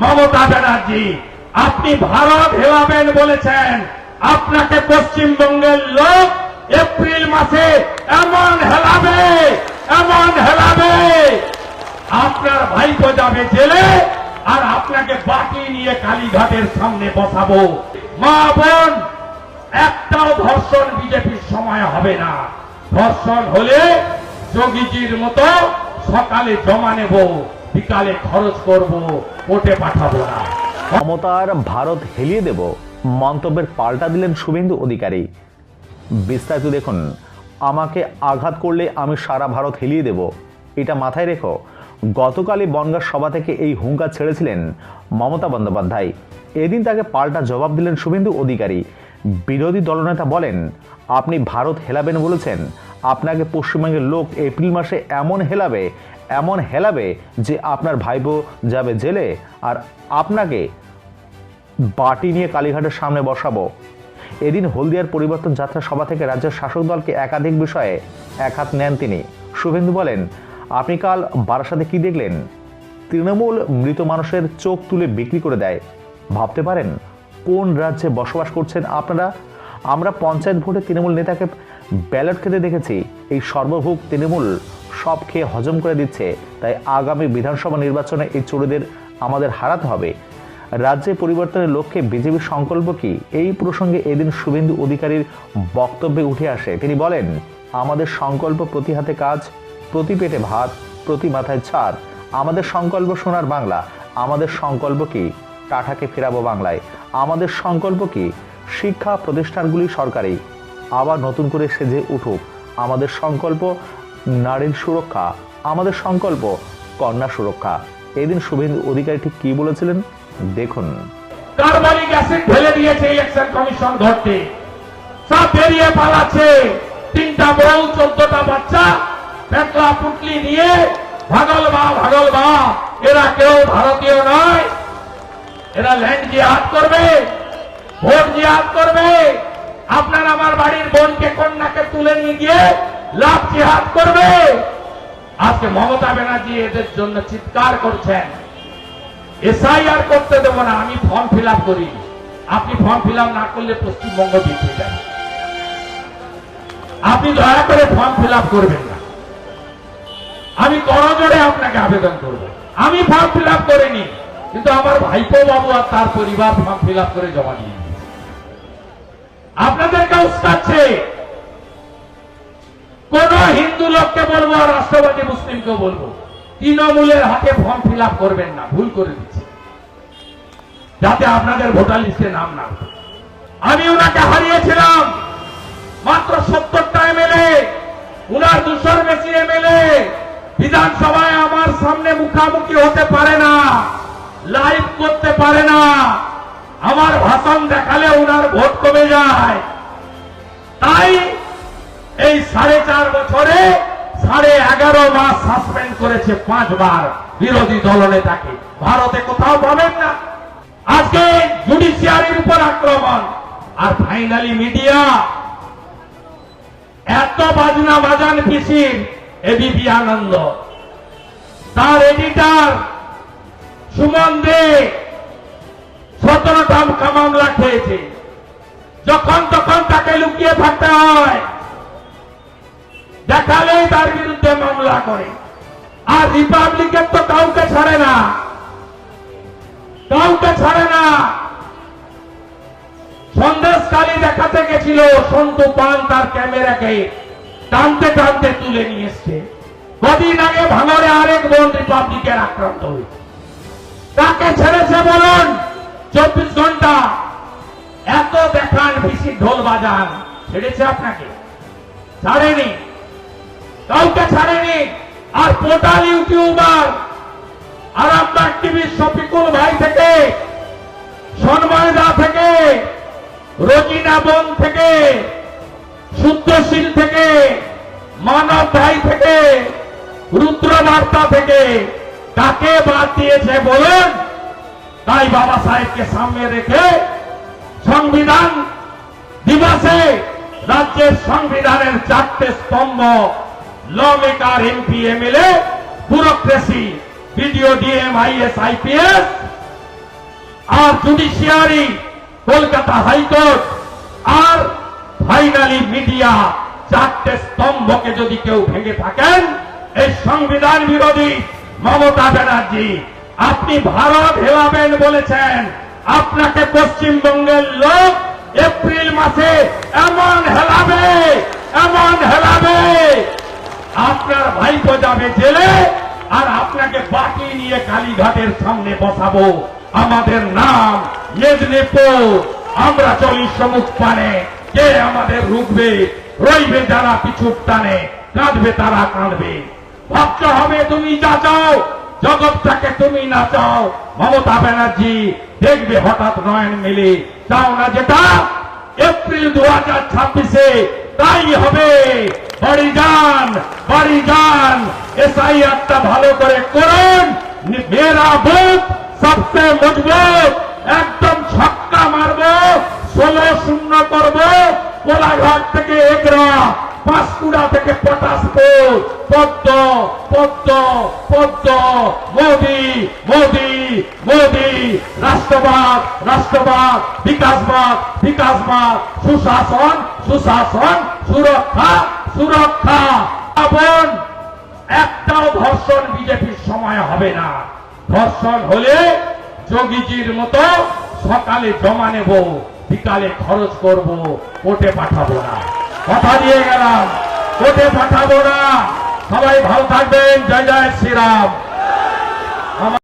মমতা ব্যানার্জি, আপনি ভারত হেলাবেন বলেছেন। আপনাকে পশ্চিমবঙ্গের লোক এপ্রিল মাসে এমন হেলাবে এমন হেলাবে। আপনার ভাইপো যাবে জেলে, আর আপনাকে বাকি নিয়ে কালীঘাটের সামনে বসাবো। মা বোন, একটাও ধর্ষণ বিজেপির সময় হবে না। ধর্ষণ হলে যোগীজির মতো সকালে জমা নেব। বিকালে খরচ করব, কোর্টে পাঠাবো না। ক্ষমতার ভারত হেলিয়ে দেব, মন্তব্যের পাল্টা দিলেন শুভেন্দু অধিকারী। বিস্তারিত দেখুন, আমাকে আঘাত করলে আমি সারা ভারত হেলিয়ে দেব। এটা মাথায় রেখো, গতকালই বনগাঁ সভা থেকে এই হুঙ্কার ছেড়েছিলেন মমতা বন্দ্যোপাধ্যায়। এদিন তাকে পাল্টা জবাব দিলেন শুভেন্দু অধিকারী। বিরোধী দলনেতা বলেন, আপনি ভারত হেলাবেন বলেছেন। আপনাকে পশ্চিমবঙ্গের লোক এপ্রিল মাসে এমন হেলাবে এমন হেলাবে যে আপনার ভাইপো যাবে জেলে আর আপনাকে বাটি নিয়ে কালীঘাটের সামনে বসাবো। এদিন হলদিয়ার পরিবর্তন যাত্রা সভা থেকে রাজ্যের শাসক দলকে একাধিক বিষয়ে এক হাত নেন তিনি। শুভেন্দু বলেন, আপনি কাল বারাসাতে কি দেখলেন? তৃণমূল মৃত মানুষের চোখ তুলে বিক্রি করে দেয়। ভাবতে পারেন, কোন রাজ্যে বসবাস করছেন আপনারা? আমরা পঞ্চায়েত ভোটে তৃণমূল নেতাকে ব্যালট খেতে দেখেছি। এই সর্বভোগ তৃণমূল সব খেয়ে হজম করে দিচ্ছে। তাই আগামী বিধানসভা নির্বাচনে এই চোরদের আমাদের হারাতে হবে। রাজ্যে পরিবর্তনের লক্ষ্যে বিজেপির সংকল্প কি? এই প্রসঙ্গে এদিন শুভেন্দু অধিকারীর বক্তব্যে উঠে আসে। তিনি বলেন, আমাদের সংকল্প প্রতি হাতে কাজ, প্রতি পেটে ভাত, প্রতি মাথায় ছাদ আমাদের সংকল্প সোনার বাংলা। আমাদের সংকল্প কি? টাটাকে ফেরাবো বাংলায়। আমাদের সংকল্প কি? শিক্ষা প্রতিষ্ঠানগুলি সরকারি। আবার নতুন করে সেজে উঠুক। আমাদের সংকল্প, নারীর সুরক্ষা। আমাদের সংকল্প, কন্যা সুরক্ষা। এদিন শুভেন্দু অধিকারী ঠিক কি বলেছিলেন? দেখুন। কমিশন তিনটা চোদ্দটা বাচ্চা। বা বা। এরা কেউ ভারতীয় নয়। এরা ল্যান্ড করবে, ভোট জিহাদ করবে। আপনার আমার বাড়ির বোনকে, কন্যাকে তুলে নিয়ে গিয়ে লাভ জিহাদ করবে। আজকে মমতা ব্যানার্জি এদের জন্য চিৎকার করছেন। এসআইআর করতে দেব না, আমি ফর্ম ফিল করি। আপনি ফর্ম ফিল না করলে পশ্চিমবঙ্গ জিতে যাবে আপনি দয়া করে ফর্ম ফিল করবেন না। আমি করজোড়ে আপনাকে আবেদন করব। আমি ফর্ম ফিল করিনি, কিন্তু আমার ভাইপো বাবু আর তার পরিবার ফর্ম ফিল করে জমা দিয়ে আপনাদেরকে উস্কাচ্ছে কোন হিন্দু লোককে বলব রাষ্ট্রবাদী মুসলিমকে বলব, তৃণমূলের হাতে ফর্ম ফিল করবেন না, ভুল করে দিচ্ছে যাতে আপনাদের ভোটার লিস্টে নাম না। আমি ওনাকে হারিয়েছিলাম, মাত্র সত্তরটা এমএলএ, উনার দুশোর বেশি এমএলএ। বিধানসভায় আমার সামনে মুখামুখি হতে পারে না লাইভ করতে পারে না। আমার ভাষণ দেখালে ওনার ভোট কমে যায়। তাই এই সাড়ে চার বছরে সাড়ে এগারো মাস সাসপেন্ড করেছে পাঁচবার বিরোধী দলনেতাকে ভারতে কোথাও পাবেন না। আজকে জুডিশিয়ারির উপর আক্রমণ। আর ফাইনালি মিডিয়া এত বাজনা বাজান পিসির এবিপি আনন্দ। তার এডিটার সুমন দে সতেরোটা মামলা খেয়েছে যখন তখন তাকে লুকিয়ে থাকতে হয়। দেখালেই তার বিরুদ্ধে মামলা করে। আর রিপাবলিকের তো কাউকে ছাড়ে না। কাউকে ছাড়ে না। সন্দেশকারী দেখাতে গেছিল, সন্তু পান তার ক্যামেরাকে টানতে টানতে তুলে নিয়ে এসছে। কদিন আগে ভাঙরে আরেক বোন রিপাবলিকের আক্রান্ত হয়েছে। তাকে ছেড়েছে বলুন। চব্বিশ ঘণ্টা এত দেখান ভিসি ঢোল বাজান ছেড়েছে আপনাকে। ছাড়েনি। কাউকে ছাড়েনি। আর পোর্টাল ইউটিউবার আর আরামবাগ টিভির শফিকুল ভাই থেকে, সন্ময় দা থেকে, রোজিনা বোন থেকে, শুদ্ধশীল থেকে, মানব ভাই থেকে রুদ্র বার্তা থেকে, কাকে বাদ দিয়েছে বলুন? তাই বাবা সাহেবকে সামনে রেখে সংবিধান দিবসে রাজ্যের সংবিধানের চারটে স্তম্ভ law maker MP MLA bureaucracy BDO DM IAS IPS আর জুডিশিয়ারি কলকাতা হাইকোর্ট, আর ফাইনালি মিডিয়া চারটে স্তম্ভকে যদি কেউ ভেঙে থাকেন, এই সংবিধান বিরোধী মমতা ব্যানার্জি আপনি ভারত হেলাবেন বলেছেন। আপনাকে পশ্চিমবঙ্গের লোক এপ্রিল মাসে এমন হেলাবে এমন হেলাবে। আপনার ভাইপো যাবে জেলে, আর আপনাকে বাকি নিয়ে কালীঘাটের সামনে বসাবো। আমাদের নাম মেদিনীপুর। আমরা চলি সমুখ পানে কে আমাদের রুখবে? রইবে যারা পিছুর টানে। কাঁদবে তারা কাঁদবে। ভাবতে হবে তুমি যা চাও জগৎটাকে তুমি না চাও, মমতা ব্যানার্জি দেখবে হঠাৎ নয়ন মিলে। চাও না যেটা? এপ্রিল দু হাজার ছাব্বিশে তাই হবে। বাড়ি যান বাড়ি যান। এসআইআরটা ভালো করে করুন। মেরা বুথ সবচেয়ে মজবুত। একদম ছক্কা মারবো, ষোলো শূন্য করব, কোলাঘাট থেকে এগরা। পাঁশকুড়া থেকে পটাশপুর। পদ্ম পদ্ম পদ্ম। মোদি মোদি মোদি। রাষ্ট্রবাদ রাষ্ট্রবাদ, বিকাশবাদ বিকাশবাদ। সুশাসন সুশাসন, সুরক্ষা সুরক্ষা। বোন একটাও ধর্ষণ বিজেপির সময় হবে না। ধর্ষণ হলে যোগীজির মতো সকালে জমা নেব, বিকালে খরচ করব, কোর্টে পাঠাবো না। কথা দিয়ে গেলাম। কোর্টে পাঠাবো না। সবাই ভালো থাকবেন। জয় জয় শ্রীরাম।